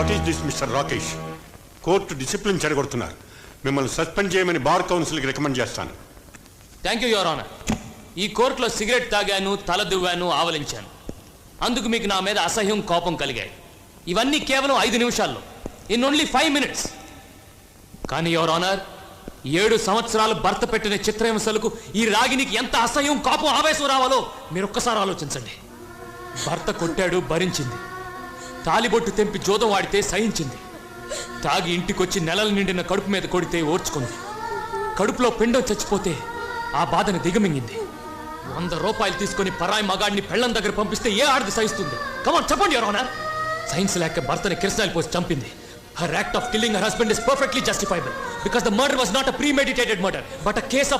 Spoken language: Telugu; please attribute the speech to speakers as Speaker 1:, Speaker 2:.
Speaker 1: What is this mister Rakesh court discipline చెడగొడుతున్నారు. మిమ్మల్ని సస్పెండ్ చేయమని బార్ కౌన్సిల్కి రికమెండ్ చేస్తాను.
Speaker 2: థ్యాంక్ యూ యువర్ ఆనర్ ఈ కోర్టులో సిగరెట్ తాగాను తల దువ్వాను ఆవలించాను. అందుకు మీకు నా మీద అసహ్యం కోపం కలిగాయి. ఇవన్నీ కేవలం ఐదు నిమిషాల్లో. ఇన్ ఓన్లీ ఫైవ్ మినిట్స్ కానీ యువర్ ఆనర్ ఏడు సంవత్సరాలు భర్త పెట్టిన చిత్రహింసలకు ఈ రాగినికి ఎంత అసహ్యం కోపం ఆవేశం రావాలో మీరు ఒక్కసారి ఆలోచించండి. భర్త కొట్టాడు భరించింది. తాలిబొట్టు తెంపి జోదం వాడితే సహించింది. తాగి ఇంటికొచ్చి నెలలు నిండిన కడుపు మీద కొడితే ఓర్చుకుంది. కడుపులో పిండం చచ్చిపోతే ఆ బాధను దిగమింగింది. వంద రూపాయలు తీసుకొని పరాయి మగాడిని పెళ్ళం దగ్గర పంపిస్తే ఏ ఆడది సహిస్తుంది? కమాన్ చెప్పండి ఎవరోనా సైన్స్ లేక భర్తని కిరసనాయలు పోసి చంపింది. Her act of killing her husband is perfectly justifiable because the murder was not a premeditated murder but a case